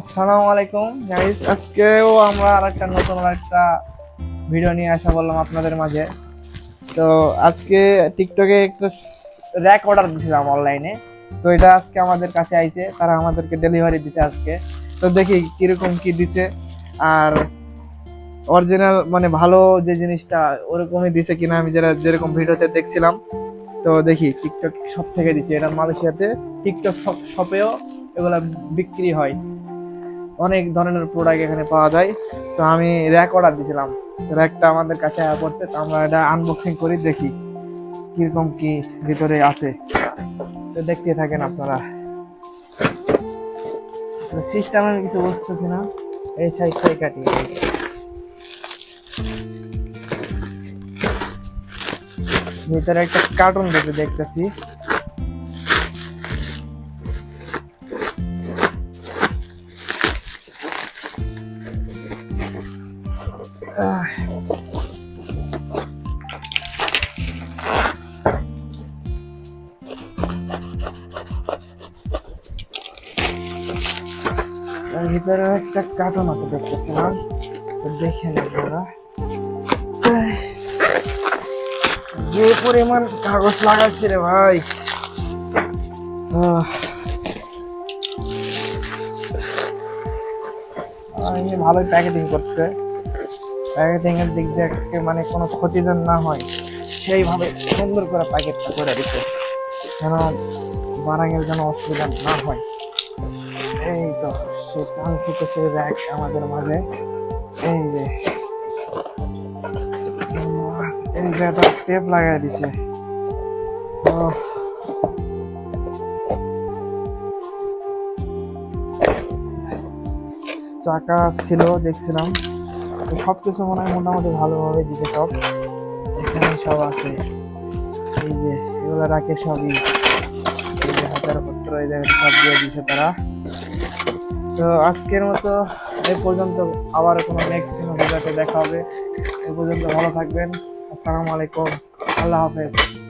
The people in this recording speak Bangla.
আসসালামু আলাইকুম গাইস আজকেও আমরা আর একটা নতুন একটা ভিডিও নিয়ে আসা বললাম আপনাদের মাঝে। তো আজকে টিকটকে একটা র্যাক অর্ডার দিয়েছিলাম অনলাইনে তো এটা আজকে আমাদের কাছে আইছে, তারা আমাদেরকে ডেলিভারি দিছে আজকে। তো দেখি কীরকম কি দিছে, আর অরিজিনাল মানে ভালো যে জিনিসটা ওরকমই দিছে কিনা আমি যারা যেরকম ভিডিওতে দেখছিলাম। তো দেখি টিকটক শপ থেকে দিছে। এটা মালয়েশিয়াতে টিকটক শপ শপেও এগুলা বিক্রি হয়। অনেক ধরনের প্রোডাক্ট এখানে পাওয়া যায়। তো আমি র্যাক অর্ডার দিয়েছিলাম র্যাকটা আমাদের কাছে আয়া পড়ছে, তো আমরা এটা আনবক্সিং করি, দেখি কীরকম কি ভিতরে আছে। তো দেখতে থাকেন আপনারা। সিস্টেম আমি কিছু বুঝতেছি না। এই সাইড থেকে কাটি ভিতরে একটা কার্টুন দেখে দেখতেছি। ভিতরে একটা কার্টুন আছে দেখতেছিলাম। আপনারা। আহ, যে পরিমাণ কাগজ লাগাইছে রে ভাই। ভালোই প্যাকেটিং করছে। প্যাকেটিং এর দিক দিয়ে মানে কোনো ক্ষতি যেন না হয়, সেইভাবে সুন্দর করে প্যাকেটটা করে দিচ্ছে যেন বারাঙের যেন অসুবিধা না হয়। এই তো, সে কাঙ্ক্ষিত সেই র্যাক আমাদের মাঝে। এই যে, এই একটা টেপ লাগাই দিছে। ও চাকা ছিল, দেখছিলাম। সব কিছু মনে হয় মোটামুটি ভালোভাবে দিতে সব। এখানে সব আছে। এই যে, এগুলো রাখে সবই। হাজার পত্র এই জায়গায় সব দিয়ে দিছে তারা। তো আজকের মতো এ পর্যন্ত। আবার কোনো নেক্সট কোনো ভিডিওতে দেখা হবে। এ পর্যন্ত ভালো থাকবেন। আসসালামু আলাইকুম। আল্লাহ হাফেজ।